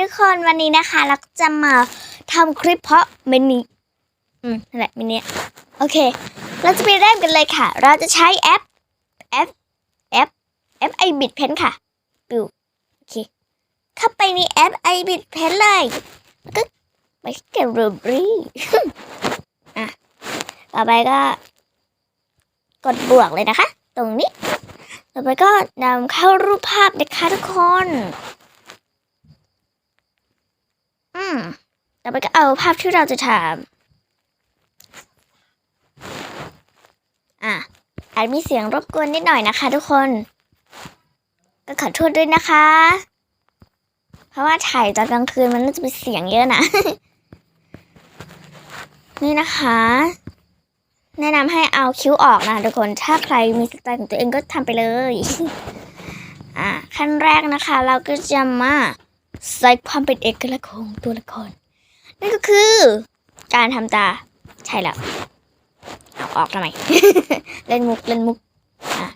ทุกคนวันนี้นะคะเราจะมาทำคลิปเพาะมินิอืมนั่นแหละมินิโอเค เราจะไปเริ่มกันเลยค่ะ เราจะใช้แอปแอปแอปแอปไอบิดเพนค่ะปิวโอเคเข้าไปในแอปไอบิดเพนเลยแล้วก็ไปเก็บรูบรีอะต่อไปก็ กดบวกเลยนะคะ ตรงนี้ ต่อไปก็นำเข้ารูปภาพนะคะทุกคน อืมต่อไปก็เอาภาพที่เราจะทำอะอาจมีเสียงรบกวนนิดหน่อยนะคะ ทุกคน ก็ขอโทษด้วยนะคะ เพราะว่าถ่ายตอนกลางคืนมันน่าจะเป็นเสียงเยอะนะ นี่นะคะ แนะนำให้เอาคิ้วออกนะทุกคน ถ้าใครมีสไตล์ของตัวเองก็ทำไปเลย อะขั้นแรกนะคะ เราก็จะมา ใส่ความเป็นเอกลักษณ์ของตัวละคร นั่นก็คือ การทำตา ใช่แล้วเอาออกทำไม เล่นมุกเล่นมุกอะ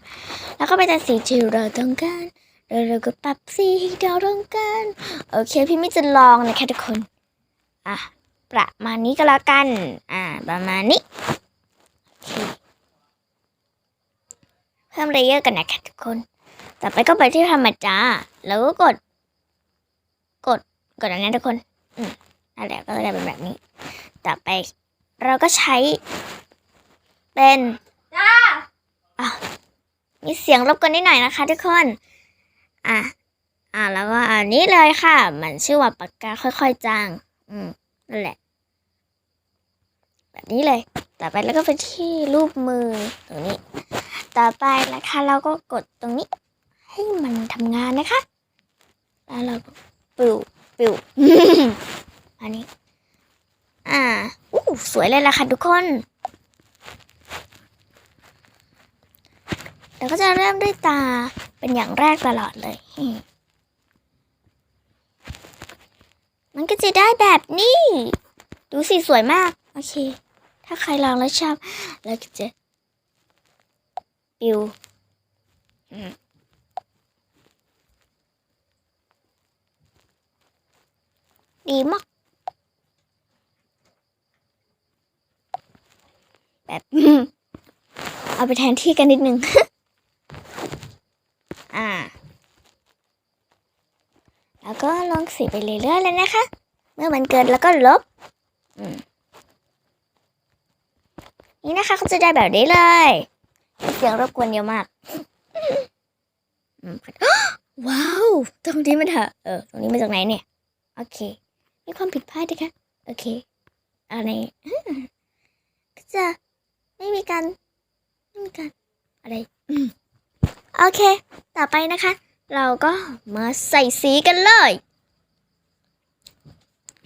แล้วก็ไปแต่สีที่เราต้องการแล้วเราก็ปรับสีที่เราต้องการโอเค พี่ไม่จะลองนะคะทุกคนอะประมาณนี้ก็แล้วกัน อ่า ประมาณนี้เพิ่มเลเยอร์กันนะคะทุกคน ต่อไปก็ไปที่ธรรมดาแล้วก็กด กดกดอันนี้ทุกคน อืมนั่นแหละก็จะเป็นแบบนี้ ต่อไป เราก็ใช้ เป็นจ้าอะมีเสียงรบกวนนิดหน่อยนะคะ ทุกคน อะอะแล้วก็อันนี้เลยค่ะ มันชื่อว่าปากกาค่อยๆจาง อืมนั่นแหละ แบบนี้เลย ต่อไปแล้วก็ไปที่รูปมือตรงนี้ ต่อไปนะคะเราก็กดตรงนี้ ให้มันทำงานนะคะ แล้วเราก็ปิว ปิวอันนี้ อ่าอู้สวยเลยล่ะค่ะทุกคนแล้วก็จะเริ่มด้วยตาเป็นอย่างแรกตลอดเลยมมันก็จะได้แบบนี้ ดูสิสวยมาก โอเค ถ้าใครลองแล้วชอบ แล้วก็จะปิว อืม ดีมาก แบบเอาไปแทนที่กันนิดนึง อ่า แล้วก็ลงสีไปเรื่อยๆเลยนะคะ เมื่อมันเกินแล้วก็ลบ นี่นะคะเขาจะได้แบบนี้เลย เสียงรบกวนเยอะมากอืมว้าว ตรงนี้มันเถอะ เออ ตรงนี้มาจากไหนเนี่ย โอเค มีความผิดพลาดนะคะ โอเคอะไรก็จะไม่มีการไม่มีการอะไรโอเค ต่อไปนะคะ เราก็มาใส่สีกันเลย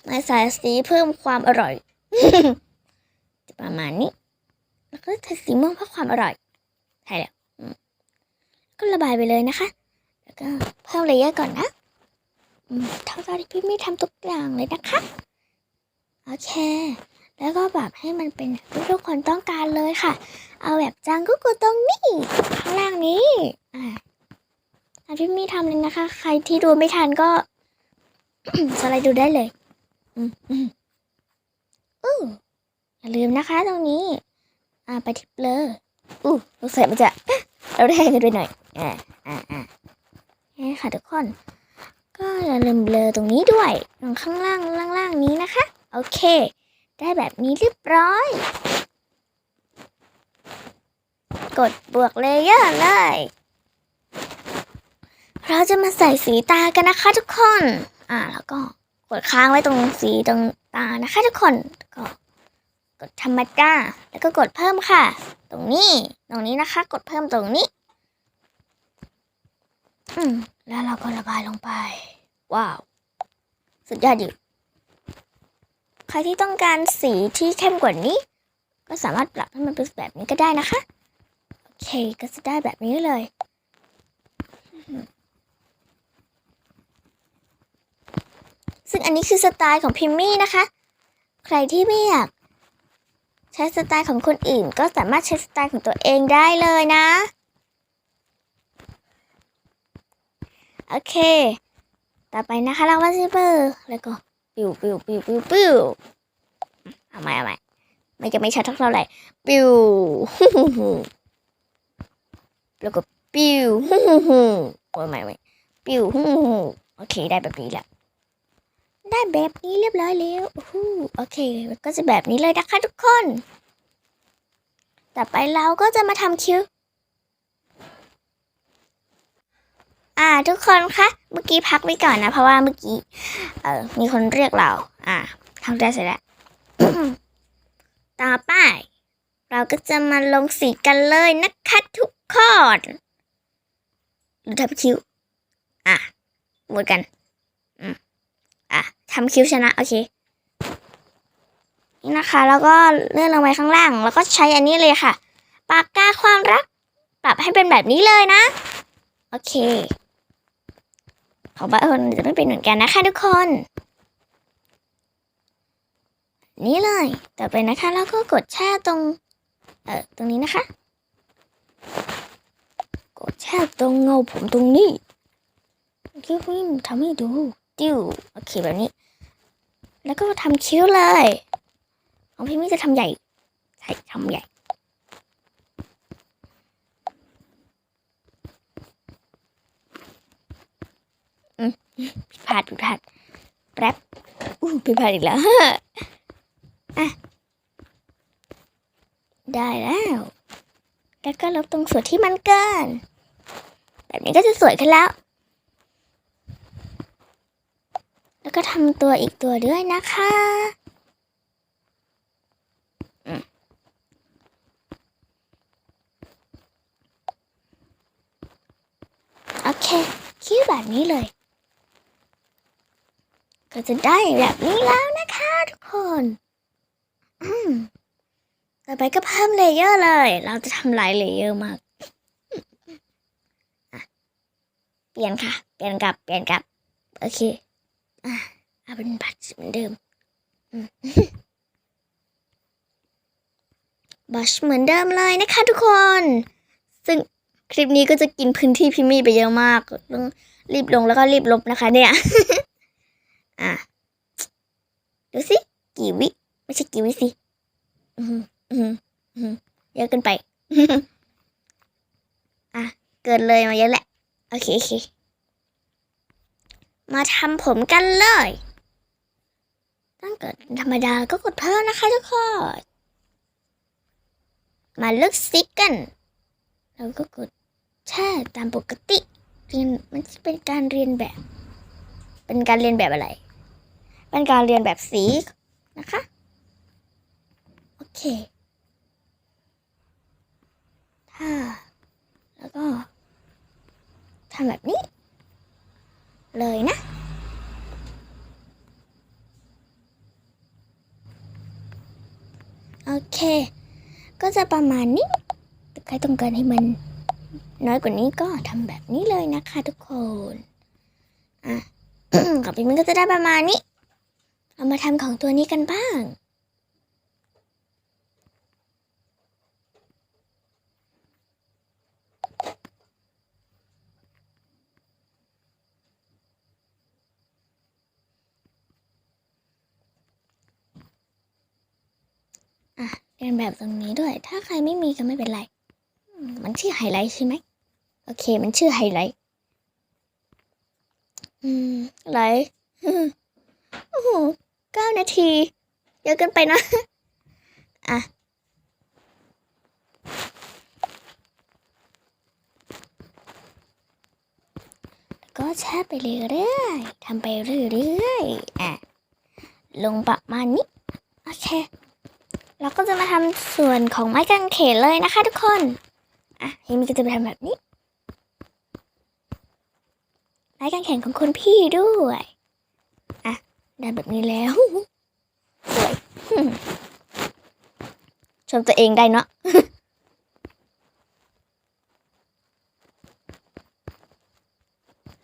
มาใส่สีเพิ่มความอร่อยประมาณนี้ แล้วก็ใส่สีม่วงเพื่อความอร่อยใช่แล้วก็ระบายไปเลยนะคะ แล้วก็เพิ่มเลเยอร์ก่อนนะ เท่าที่พี่ไม่ทำทุกอย่างเลยนะคะ โอเค แล้วก็แบบให้มันเป็นที่ทุกคนต้องการเลยค่ะ เอาแบบจางก็กดตรงนี้ข้างล่างนี้อ่าอันที่มีทำเลยนะคะ ใครที่ดูไม่ทันก็สไลด์ดูได้เลย อืมอืมอู้อย่าลืมนะคะตรงนี้ อ่าไปที่เลออู้รู้สึกมันจะเราได้กันด้วยหน่อย อ่าอ่าอ่านี่ค่ะทุกคน ก็อย่าลืมเบลอตรงนี้ด้วยตรงข้างล่างล่างล่างนี้นะคะ โอเค ได้แบบนี้เรียบร้อย กดบวกเลเยอร์เลย เราจะมาใส่สีตากันนะคะทุกคน อ่าแล้วก็กดค้างไว้ตรงสีตรงตานะคะทุกคนก็กดธรรมดาแล้วก็กดเพิ่มค่ะ ตรงนี้ ตรงนี้นะคะ กดเพิ่มตรงนี้ อืม แล้วเราก็ระบายลงไป ว้าว สุดยอดอยู่ใครที่ต้องการสีที่เข้มกว่านี้ ก็สามารถปรับให้มันเป็นแบบนี้ก็ได้นะคะ โอเคก็จะได้แบบนี้เลยซึ่งอันนี้คือสไตล์ของพิมมี่นะคะ ใครที่ไม่อยาก ใช้สไตล์ของคนอื่น ก็สามารถใช้สไตล์ของตัวเองได้เลยนะ โอเค ต่อไปนะคะเราว่าซิเบอร์แล้วก็ปิวปิวปิวปิวปิวเอาใหม่เอาใหม่ไม่จะไม่ชัดเท่าไหร่ปิวแล้วก็ปิวโอ้ยไม่ไม่ปิวโอเคได้แบบนี้แหละได้แบบนี้เรียบร้อยแล้วอู้หูโอเคก็จะแบบนี้เลยนะคะทุกคน ต่อไปเราก็จะมาทำคิ้ว อ่า ทุกคนคะ เมื่อกี้พักไว้ก่อนนะ เพราะว่าเมื่อกี้ เออมีคนเรียกเรา อ่าทำได้เสร็จแล้ว ต่อไป เราก็จะมาลงสีกันเลยนะคะทุกคนดูทำคิ้ว อะหมดกัน อืม อะทำคิ้วชนะ โอเคนี่นะคะ แล้วก็เลื่อนลงไปข้างล่าง แล้วก็ใช้อันนี้เลยค่ะ ปากกาความรัก ปรับให้เป็นแบบนี้เลยนะ โอเค ของบ้านคนจะไม่เป็นเหมือนกันนะคะทุกคน นี่เลย ต่อไปนะคะแล้วก็กดแช่ตรง เออตรงนี้นะคะ กดแช่ตรงเงาผมตรงนี้คิ้วพี่ทำให้ดูติ้วโอเคแบบนี้ แล้วก็ทำคิ้วเลยของพี่มี่จะทำใหญ่ใช่ทำใหญ่ ผิดพลาดผิดพลาดแป๊บอู้ผิดพลาดอีกแล้วอะได้แล้ว แล้วก็ลบตรงส่วนที่มันเกิน แบบนี้ก็จะสวยขึ้นแล้ว แล้วก็ทำตัวอีกตัวด้วยนะคะโอเคคิ้วแบบนี้เลย ก็จะได้แบบนี้แล้วนะคะทุกคนต่อไปก็เพิ่มเลเยอร์เลย เราจะทำหลายเลเยอร์มาก เปลี่ยนค่ะ เปลี่ยนกลับ เปลี่ยนกลับ โอเค อะเอาเป็นบัตรเหมือนเดิมบัชเหมือนเดิมเลยนะคะทุกคน ซึ่งคลิปนี้ก็จะกินพื้นที่พิมมี่ไปเยอะมากต้องรีบลงแล้วก็รีบลบนะคะเนี่ย อะ ดูสิ กี่วิ ไม่ใช่กี่วิสิ อืมอืมอืมเยอะเกินไป อะ เกินเลยมาเยอะแหละ โอเคโอเค มาทำผมกันเลย ตั้งเกิดธรรมดาก็กดเพิ่มนะคะทุกคน มาเลือกสติ๊กกันแล้วก็กดแช่ตามปกติเรียนมันจะเป็นการเรียนแบบ เป็นการเรียนแบบอะไร เป็นการเรียนแบบสีนะคะ โอเค ถ้า แล้วก็ทำแบบนี้ เลยนะ โอเค ก็จะประมาณนี้แต่ใครต้องการให้มันน้อยกว่านี้ก็ทำแบบนี้เลยนะคะทุกคน อะกับพี่มันก็จะได้ประมาณนี้ มาทำของตัวนี้กันบ้าง อะเรียนแบบตรงนี้ด้วย ถ้าใครไม่มีก็ไม่เป็นไรมมันชื่อไฮไลท์ใช่ไหม โอเค มันชื่อไฮไลท์ อืม ไลท์ โอ้โห เก้านาที เยอะเกินไปนะ อะ แล้วก็แช่ไปเรื่อยๆทำไปเรื่อยๆ อะ ลงประมาณนี้ โอเค เราก็จะมาทำส่วนของไม้กางเขนเลยนะคะทุกคน อะเฮมิก็จะไปทำแบบนี้ไม้กางเขนของคุณพี่ด้วย ได้แบบนี้แล้วสวยชมตัวเองได้เนาะ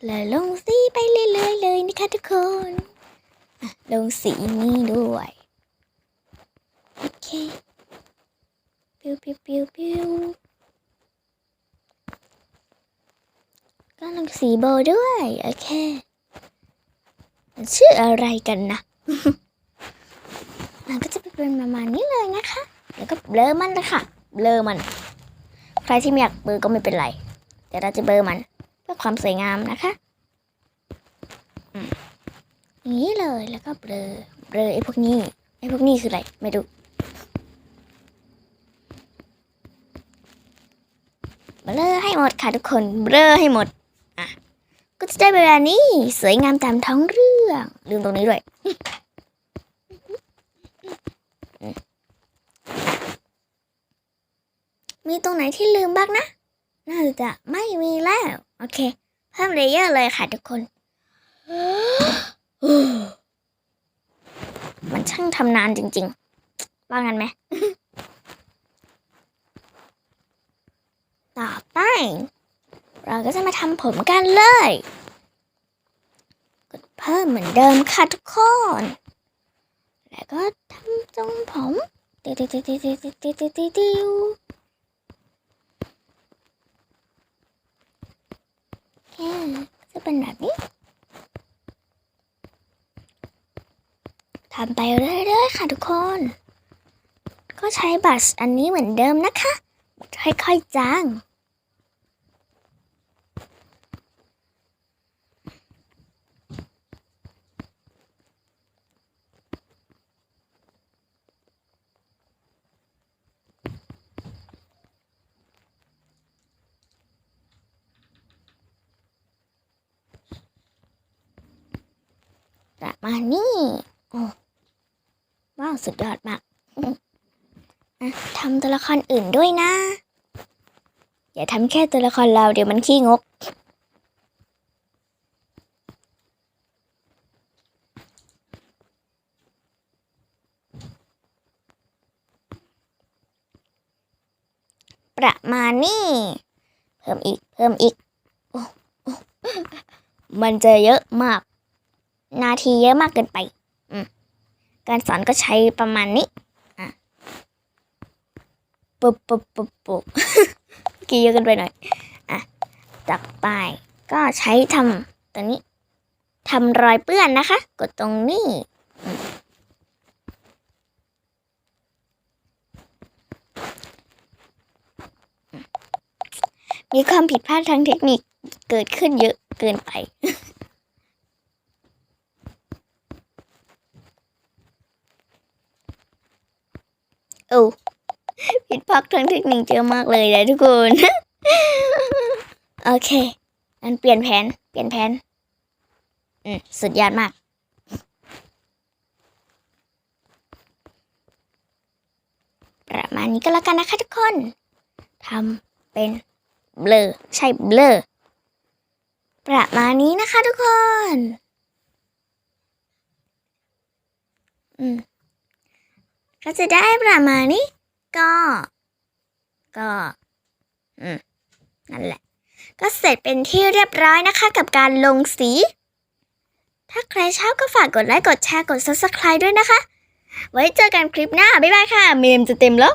แล้วลงสีไปเรื่อยๆเลยนะคะทุกคน ลงสีนี้ด้วย โอเค ปิวปิวปิวปิวก็ลงสีโบด้วย โอเค ชื่ออะไรกันนะ มันก็จะเป็นประมาณนี้เลยนะคะ แล้วก็เบลอมันเลยค่ะ เบลอมัน ใครที่ไม่อยากเบลอก็ไม่เป็นไร แต่เราจะเบลอมันเพื่อความสวยงามนะคะอืมอย่างนี้เลย แล้วก็เบลอ เบลอไอ้พวกนี้ ไอ้พวกนี้คืออะไร ไม่รู้เบลอให้หมดค่ะทุกคน เบลอให้หมด อะ ก็จะได้เวลานี้ สวยงามตามท้องเรื่อง ลืมตรงนี้ด้วยมีตรงไหนที่ลืมบ้างนะ น่าจะไม่มีแล้ว โอเค เพิ่มเลเยอร์เลยค่ะทุกคน มันช่างทำนานจริงๆ ว่างั้นไหม ต่อไป เราก็จะมาทำผมกันเลย เพิ่มเหมือนเดิมค่ะทุกคน แล้วก็ทำทรงผมติวติวติวติวติวติวติวติวติวแค่จะเป็นแบบนี้ทำไปเรื่อยๆค่ะทุกคน ก็ใช้บัชอันนี้เหมือนเดิมนะคะ ค่อยๆจาง มานี้โอ้ว้าวสุดยอดมากอะทำตัวละครอื่นด้วยนะ อย่าทำแค่ตัวละครเราเดี๋ยวมันขี้งก ประมาณนี้ เพิ่มอีก เพิ่มอีก โอ้โอ้มันจะเยอะมาก นาทีเยอะมากเกินไปการสอนก็ใช้ประมาณนี้ปุ๊บปุ๊บปุ๊บปุ๊บกี้เยอะเกินไปหน่อย อะต่อไปก็ใช้ทำตรงนี้ทำรอยเปื้อนนะคะ กดตรงนี้ มีความผิดพลาดทางเทคนิคเกิดขึ้นเยอะเกินไป โอ้ผิดพลาดทางเทคนิคเยอะมากเลยนะทุกคน โอเคงั้นเปลี่ยนแผน เปลี่ยนแผน อืมสุดยอดมาก ประมาณนี้ก็แล้วกันนะคะทุกคน ทำเป็นเบลอ ใช่เบลอ ประมาณนี้นะคะทุกคน อืม ก็จะได้ประมาณนี้ ก็ ก็อืมนั่นแหละ ก็เสร็จเป็นที่เรียบร้อยนะคะ กับการลงสี ถ้าใครชอบก็ฝากกดไลค์กดแชร์กด subscribe ด้วยนะคะ ไว้เจอกันคลิปหน้า บ๊ายบายค่ะ เมมจะเต็มแล้ว